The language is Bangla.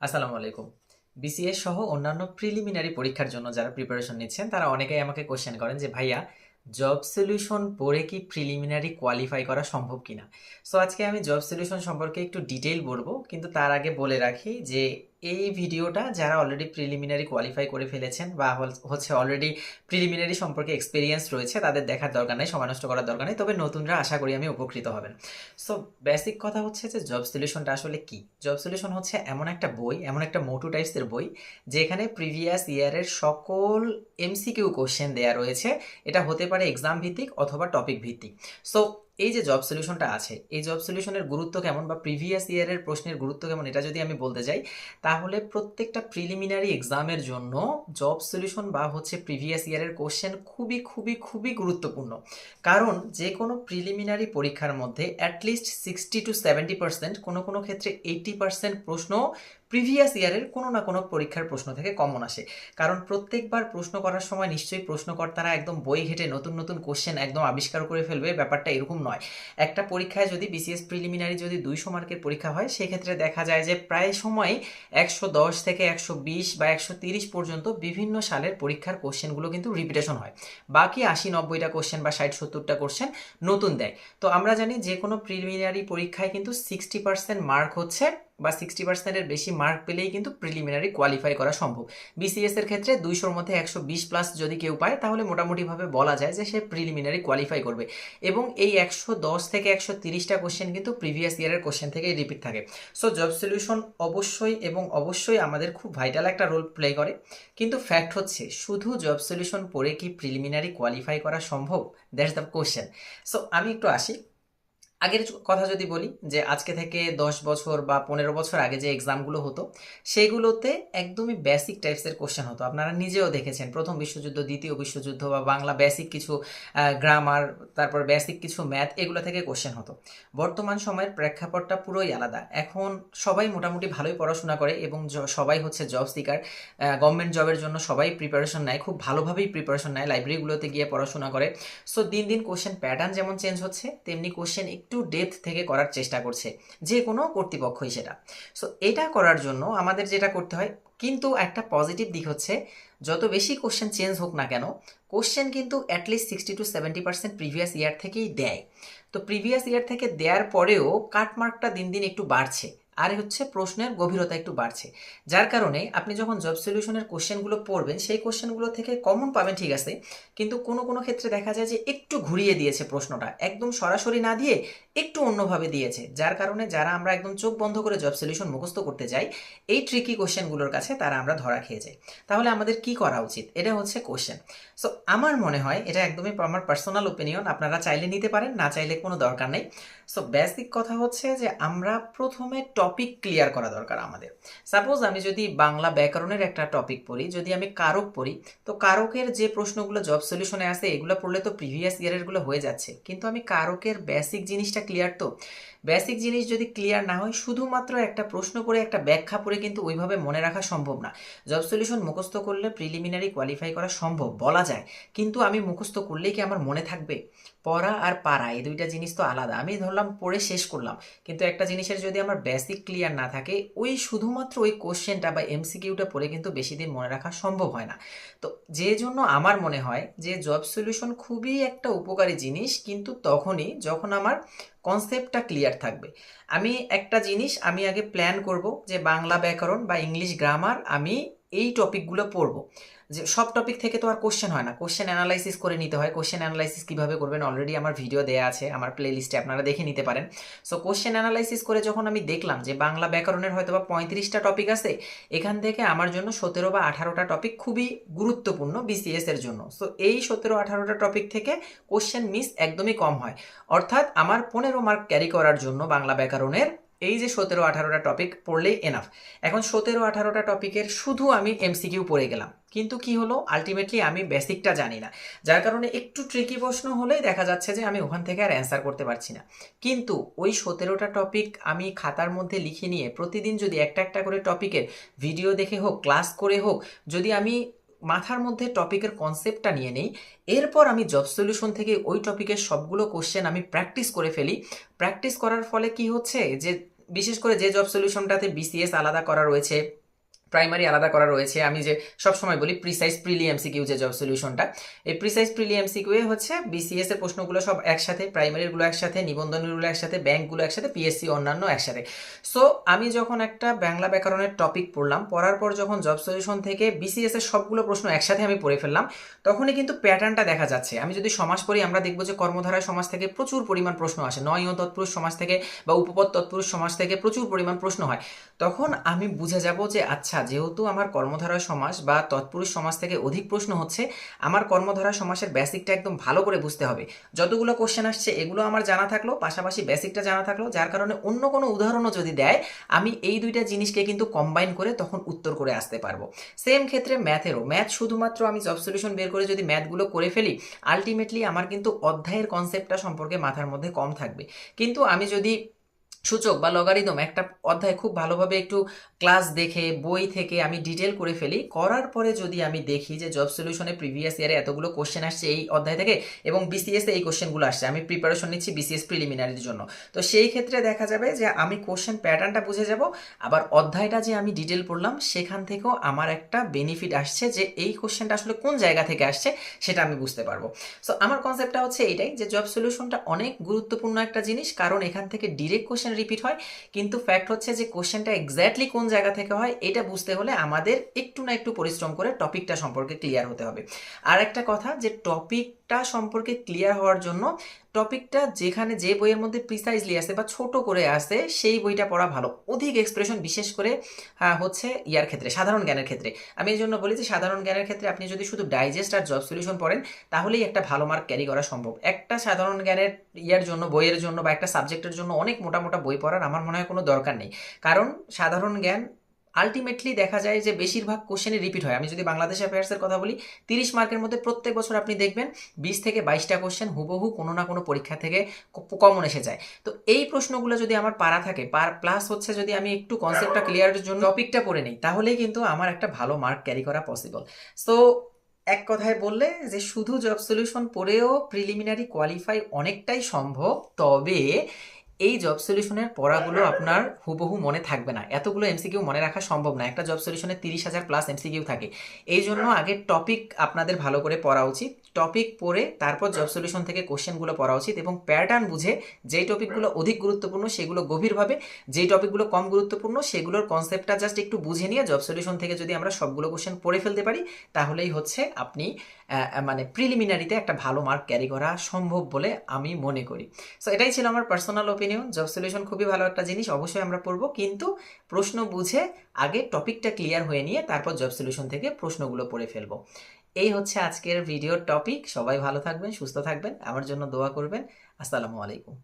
আসসালামু আলাইকুম। বিসিএস সহ অন্যান্য প্রিলিমিনারি পরীক্ষার জন্য যারা প্রিপারেশন নিচ্ছেন, তারা অনেকেই আমাকে কোশ্চেন করেন যে, ভাইয়া জব সলিউশন পড়ে কি প্রিলিমিনারি কোয়ালিফাই করা সম্ভব কিনা? সো আজকে আমি জব সলিউশন সম্পর্কে একটু ডিটেইল বলব, কিন্তু তার আগে বলে রাখি যে এই ভিডিওটা যারা অলরেডি প্রিলিমিনারি কোয়ালিফাই করে ফেলেছেন বা হচ্ছে অলরেডি প্রিলিমিনারি সম্পর্কে এক্সপিরিয়েন্স রয়েছে, তাদের দেখার দরকার নেই, সময় নষ্ট করার দরকার নেই, তবে নতুনরা আশা করি আমি উপকৃত হবেন। সো বেসিক কথা হচ্ছে যে জব সলিউশনটা আসলে কি? জব সলিউশন হচ্ছে এমন একটা বই, এমন একটা মোটু টাইপসের বই, যেখানে প্রিভিয়াস ইয়ারের সকল এমসিকিউ কোশ্চেন দেয়া রয়েছে। এটা হতে পারে এক্সাম ভিত্তিক অথবা টপিক ভিত্তিক। সো এই যে জব সলিউশনটা আছে, এই জব সলিউশনের গুরুত্ব কেমন বা প্রিভিয়াস ইয়ারের প্রশ্নের গুরুত্ব কেমন, এটা যদি আমি বলতে যাই তাহলে প্রত্যেকটা প্রিলিমিনারি এক্সামের জন্য জব সলিউশন বা হচ্ছে প্রিভিয়াস ইয়ারের কোশ্চেন খুবই খুবই খুবই গুরুত্বপূর্ণ। কারণ যে কোনো প্রিলিমিনারি পরীক্ষার মধ্যে at least sixty to seventy percent কোনো কোনো ক্ষেত্রে এইটি পার্সেন্ট প্রশ্ন প্রিভিয়াস ইয়ারের কোনো না কোনো পরীক্ষার প্রশ্ন থেকে কমন আসে। কারণ প্রত্যেকবার প্রশ্ন করার সময় নিশ্চয়ই প্রশ্নকর্তারা একদম বই ঘেটে নতুন নতুন কোশ্চেন একদম আবিষ্কার করে ফেলবে, ব্যাপারটা এরকম নয়। একটা পরীক্ষায় যদি বিসিএস প্রিলিমিনারি যদি দুইশো মার্কের পরীক্ষা হয়, সেক্ষেত্রে দেখা যায় যে প্রায় সময় একশো দশ থেকে একশো বিশ বা একশো তিরিশ পর্যন্ত বিভিন্ন সালের পরীক্ষার কোশ্চেনগুলো কিন্তু রিপিটেশন হয়। বাকি আশি নব্বইটা কোশ্চেন বা ষাট সত্তরটা কোশ্চেন নতুন দেয়। তো আমরা জানি যে কোনো প্রিলিমিনারি পরীক্ষায় কিন্তু সিক্সটি পার্সেন্ট মার্ক হচ্ছে বা সিক্সটি পার্সেন্টের বেশি মার্ক পেলেই কিন্তু প্রিলিমিনারি কোয়ালিফাই করা সম্ভব। বিসিএস এর ক্ষেত্রে দুইশোর মধ্যে একশো বিশ প্লাস যদি কেউ পায়, তাহলে মোটামুটিভাবে বলা যায় যে সে প্রিলিমিনারি কোয়ালিফাই করবে। এবং এই একশো দশ থেকে একশো তিরিশটা কোশ্চেন কিন্তু প্রিভিয়াস ইয়ারের কোশ্চেন থেকেই রিপিট থাকে। সো জব সলিউশন অবশ্যই এবং অবশ্যই আমাদের খুব ভাইটাল একটা রোল প্লে করে। কিন্তু ফ্যাক্ট হচ্ছে, শুধু জব সলিউশন পড়ে কি প্রিলিমিনারি কোয়ালিফাই করা সম্ভব? দ্যাটস দ্য কোশ্চেন সো আমি একটু আসি। আগের কথা যদি বলি, যে আজকে থেকে দশ বছর বা পনেরো বছর আগে যে এক্সামগুলো হতো সেইগুলোতে একদমই বেসিক টাইপসের কোশ্চেন হতো। আপনারা নিজেও দেখেছেন, প্রথম বিশ্বযুদ্ধ, দ্বিতীয় বিশ্বযুদ্ধ বা বাংলা বেসিক কিছু গ্রামার তারপর বেসিক কিছু ম্যাথ এগুলো থেকে কোশ্চেন হতো। বর্তমান সময়ের প্রেক্ষাপটটা পুরোই আলাদা। এখন সবাই মোটামুটি ভালোই পড়াশোনা করে এবং সবাই হচ্ছে জব সিকার গভর্নমেন্ট জবের জন্য সবাই প্রিপারেশন নেয়, খুব ভালোভাবেই প্রিপারেশন নেয় লাইব্রেরিগুলোতে গিয়ে পড়াশোনা করে। সো দিন দিন কোশ্চেন প্যাটার্ন যেমন চেঞ্জ হচ্ছে, তেমনি কোশ্চেন একটু ডেথ থেকে করার চেষ্টা করছে, যে কোনো কর্তৃপক্ষই সেটা। সো এটা করার জন্য আমাদের যেটা করতে হয়, কিন্তু একটা পজিটিভ দিক হচ্ছে, যত বেশি কোশ্চেন চেঞ্জ হোক না কেন কোশ্চেন কিন্তু at least sixty to seventy percent previous year থেকেই দেয়। তো প্রিভিয়াস ইয়ার থেকে দেওয়ার পরেও কাটমার্কটা দিন দিন একটু বাড়ছে। আর হচ্ছে প্রশ্নের গভীরতা একটু বাড়ছে। যার কারণে আপনি যখন জব সলিউশনের কোশ্চেনগুলো পড়বেন, সেই কোশ্চেনগুলো থেকে কমন পাবেন, ঠিক আছে? কিন্তু কোনো কোনো ক্ষেত্রে দেখা যায় যে একটু ঘুরিয়ে দিয়েছে প্রশ্নটা, একদম সরাসরি না দিয়ে একটু অন্যভাবে দিয়েছে। যার কারণে যারা আমরা একদম চোখ বন্ধ করে জব সলিউশন মুখস্থ করতে যাই, এই ট্রিকি কোশ্চেনগুলোর কাছে তারা আমরা ধরা খেয়ে যাই। তাহলে আমাদের কি করা উচিত? এটা হচ্ছে কোশ্চেন সো আমার মনে হয় এটা একদমই আমার পার্সোনাল ওপিনিয়ন আপনারা চাইলে নিতে পারেন, না চাইলে কোনো দরকার নেই। সো বেসিক কথা হচ্ছে যে আমরা প্রথমে টপিক ক্লিয়ার করা দরকার আমাদের। সাপোজ আমি যদি বাংলা ব্যাকরণের একটা টপিক পড়ি, যদি আমি কারক পড়ি, তো কারকের যে প্রশ্নগুলো জব সলিউশনে আসে, এগুলো পড়লে তো প্রিভিয়াস ইয়ারেরগুলো হয়ে যাচ্ছে। কিন্তু আমি কারকের বেসিক জিনিসটা ক্লিয়ার তো? বেসিক জিনিস যদি ক্লিয়ার না হয়, শুধুমাত্র একটা প্রশ্ন করে, একটা ব্যাখ্যা পড়ে কিন্তু ওইভাবে মনে রাখা সম্ভব না। জব সলিউশন মুখস্থ করলে প্রিলিমিনারি কোয়ালিফাই করা সম্ভব, বলা যায়। কিন্তু আমি মুখস্থ করলেই কি আমার মনে থাকবে? পড়া আর পারা, এই দুইটা জিনিস তো আলাদা। আমি ধরলাম পড়ে শেষ করলাম। কিন্তু একটা জিনিসের যদি আমার বেসিক ক্লিয়ার না থাকে, ওই শুধুমাত্র ওই কোশ্চেনটা বা এমসিকিউটা পড়ে কিন্তু বেশি দিন মনে রাখা সম্ভব হয় না। তো যে জন্য আমার মনে হয় যে, জব সলিউশন খুবই একটা উপকারী জিনিস, কিন্তু তখনই যখন আমার কনসেপ্টটা ক্লিয়ার থাকবে। আমি একটা জিনিস আমি আগে প্ল্যান করব যে বাংলা ব্যাকরণ বা ইংলিশ গ্রামার আমি এই টপিকগুলো পড়ব। যে সব টপিক থেকে তো আর কোশ্চেন হয় না। কোশ্চেন অ্যানালাইসিস করে নিতে হয়। কোশ্চেন অ্যানালাইসিস কীভাবে করবেন? অলরেডি আমার ভিডিও দেয়া আছে, আমার প্লে লিস্টে আপনারা দেখে নিতে পারেন। সো কোশ্চেন অ্যানালাইসিস করে যখন আমি দেখলাম যে বাংলা ব্যাকরণের হয়তো বা পঁয়ত্রিশটা টপিক আছে, এখান থেকে আমার জন্য সতেরো বা আঠারোটা টপিক খুবই গুরুত্বপূর্ণ বিসিএস এর জন্য। সো এই সতেরো, আঠারোটা টপিক থেকে কোশ্চেন মিস একদমই কম হয়। অর্থাৎ আমার পনেরো মার্ক ক্যারি করার জন্য বাংলা ব্যাকরণের এই যে সতেরো আঠারোটা টপিক পড়লেই এনাফ এখন সতেরো আঠারোটা টপিকের শুধু আমি এমসিকিউ পড়ে গেলাম। কিন্তু কি হলো? আলটিমেটলি আমি বেসিকটা জানি না। যার কারণে একটু ট্রিকি প্রশ্ন হলেই দেখা যাচ্ছে যে আমি ওখান থেকে আর অ্যান্সার করতে পারছি না। কিন্তু ওই সতেরোটা টপিক আমি খাতার মধ্যে লিখে নিয়ে প্রতিদিন যদি একটা একটা করে টপিকের ভিডিও দেখে হোক ক্লাস করে হোক, যদি আমি মাথার মধ্যে টপিকের কনসেপ্টটা নিয়ে নেই, এরপর আমি জব সলিউশন থেকে ওই টপিকের সবগুলো কোশ্চেন আমি প্র্যাকটিস করে ফেলি। প্র্যাকটিস করার ফলে কি হচ্ছে? যে বিশেষ করে যে জব সলিউশনটাতে বিসিএস আলাদা করা রয়েছে প্রাইমারি আলাদা করা রয়েছে। আমি যে সবসময় বলি প্রিসাইজ প্রিলি এমসিকিউ যে জব সলিউশনটা এই প্রিসাইজ প্রিলি এমসিকিউ হচ্ছে বিসিএস এর প্রশ্নগুলো সব একসাথে প্রাইমারিগুলো একসাথে, নিবন্ধনগুলো একসাথে ব্যাংকগুলো একসাথে পিএসসি অন্যান্য একসাথে। সো আমি যখন একটা বাংলা ব্যাকরণের টপিক পড়লাম, পড়ার পর যখন জব সলিউশন থেকে বিসিএস এর সবগুলো প্রশ্ন একসাথে আমি পড়ে ফেললাম, তখনই কিন্তু প্যাটার্নটা দেখা যাচ্ছে। আমি যদি সমাজ পড়ি, আমরা দেখব যে কর্মধারায় সমাজ থেকে প্রচুর পরিমাণ প্রশ্ন আসে। নয় তৎপুরুষ সমাজ থেকে বা উপপদ তৎপুরুষ সমাজ থেকে প্রচুর পরিমাণ প্রশ্ন হয়। তখন আমি বুঝে যাব যে আচ্ছা যেহেতু আমার কর্মধারা সমাজ বা তৎপুরুষ সমাজ থেকে অধিক প্রশ্ন হচ্ছে, আমার কর্মধারা সমাসের বেসিকটা একদম ভালো করে বুঝতে হবে। যতগুলো কোশ্চেন আসছে, এগুলো আমার জানা থাকল, পাশাপাশি বেসিকটা জানা থাকল, যার কারণে অন্য কোনো উদাহরণও যদি দেয়, আমি এই দুইটা জিনিসকে কিন্তু কম্বাইন করে তখন উত্তর করে আসতে পারব। সেম ক্ষেত্রে ম্যাথেরও ম্যাথ শুধুমাত্র আমি জব সলিউশন বের করে যদি ম্যাথগুলো করে ফেলি আলটিমেটলি আমার কিন্তু অধ্যায়ের কনসেপ্টটা সম্পর্কে মাথার মধ্যে কম থাকবে। কিন্তু আমি যদি সূচক বা লগারিদম একটা অধ্যায় খুব ভালোভাবে একটু ক্লাস দেখে, বই থেকে আমি ডিটেল করে ফেলি। করার পরে যদি আমি দেখি যে জব সলিউশনে প্রিভিয়াস ইয়ারে এতগুলো কোশ্চেন আসছে এই অধ্যায় থেকে এবং বিসিএস এই কোশ্চেনগুলো আসছে, আমি প্রিপারেশন নিচ্ছি বিসিএস প্রিলিমিনারির জন্য। তো সেই ক্ষেত্রে দেখা যাবে যে আমি কোশ্চেন প্যাটার্নটা বুঝে যাব, আবার অধ্যায়টা যে আমি ডিটেল পড়লাম, সেখান থেকেও আমার একটা বেনিফিট আসছে যে এই কোশ্চেনটা আসলে কোন জায়গা থেকে আসছে সেটা আমি বুঝতে পারব। সো আমার কনসেপ্টটা হচ্ছে এইটাই যে জব সলিউশনটা অনেক গুরুত্বপূর্ণ একটা জিনিস, কারণ এখান থেকে ডিরেক্ট কোশ্চেন রিপিট হয়। কিন্তু ফ্যাক্ট হচ্ছে যে কোশ্চেনটা এক্স্যাক্টলি কোন জায়গা থেকে হয়, এটা বুঝতে হলে আমাদের একটু না একটু পরিশ্রম করে টপিকটা সম্পর্কে ক্লিয়ার হতে হবে। আর একটা কথা যে টপিকটা সম্পর্কে ক্লিয়ার হওয়ার জন্য টপিকটা যেখানে যে বইয়ের মধ্যে প্রিসাইজলি আছে বা ছোট করে আছে সেই বইটা পড়া ভালো। অধিক এক্সপ্রেশন বিশেষ করে হচ্ছে ইয়ার ক্ষেত্রে, সাধারণ জ্ঞানের ক্ষেত্রে। আমি এই জন্য বলি যে, সাধারণ জ্ঞানের ক্ষেত্রে আপনি যদি শুধু ডাইজেস্ট আর জব সলিউশন পড়েন, তাহলেই একটা ভালো মার্ক ক্যারি করা সম্ভব। একটা সাধারণ জ্ঞানের ইয়ার জন্য, বইয়ের জন্য বা একটা সাবজেক্টের জন্য অনেক মোটা মোটা বই পড়ার আমার মনে হয় কোনো দরকার নেই। কারণ সাধারণ জ্ঞান আলটিমেটলি দেখা যায় যে বেশিরভাগ কোশ্চেনই রিপিট হয়। আমি যদি বাংলাদেশ অ্যাফেয়ার্সের কথা বলি, তিরিশ মার্কের মধ্যে প্রত্যেক বছর আপনি দেখবেন বিশ থেকে বাইশটা কোশ্চেন হুবহু কোনো না কোনো পরীক্ষা থেকে কমন এসে যায়। তো এই প্রশ্নগুলো যদি আমার পারা থাকে, পার প্লাস হচ্ছে যদি আমি একটু কনসেপ্টটা ক্লিয়ারের জন্য টপিকটা পড়ে নিই, তাহলেই কিন্তু আমার একটা ভালো মার্ক ক্যারি করা পসিবল সো এক কথায় বললে যে শুধু জব সলিউশন পড়েও প্রিলিমিনারি কোয়ালিফাই অনেকটাই সম্ভব, তবে এই জব সলিউশনের পড়াগুলো আপনার হুবহু মনে থাকবে না। এতগুলো এমসিকিউ মনে রাখা সম্ভব না। একটা জব সলিউশনে তিরিশ হাজার প্লাস এমসিকিউ থাকে। এই জন্য আগে টপিক আপনাদের ভালো করে পড়া উচিত। টপিক পড়ে তারপর জব সলিউশন থেকে কোশ্চেনগুলো পড়া উচিত এবং প্যাটার্ন বুঝে যেই টপিকগুলো অধিক গুরুত্বপূর্ণ সেগুলো গভীরভাবে, যেই টপিকগুলো কম গুরুত্বপূর্ণ সেগুলোর কনসেপ্টটা জাস্ট একটু বুঝে নিয়ে জব সলিউশন থেকে যদি আমরা সবগুলো কোশ্চেন পড়ে ফেলতে পারি, তাহলেই হচ্ছে আপনি মানে প্রিলিমিনারিতে একটা ভালো মার্ক ক্যারি করা সম্ভব বলে আমি মনে করি। সো এটাই ছিল আমার পার্সোনাল ওপিনিয়ন জব সলিউশন খুবই ভালো একটা জিনিস, অবশ্যই আমরা পড়ব। কিন্তু প্রশ্ন বুঝে আগে টপিকটা ক্লিয়ার হয়ে নিয়ে তারপর জব সলিউশন থেকে প্রশ্নগুলো পড়ে ফেলব। এই হচ্ছে আজকের ভিডিওর টপিক সবাই ভালো থাকবেন, সুস্থ থাকবেন, আমার জন্য দোয়া করবেন। আসসালামু আলাইকুম।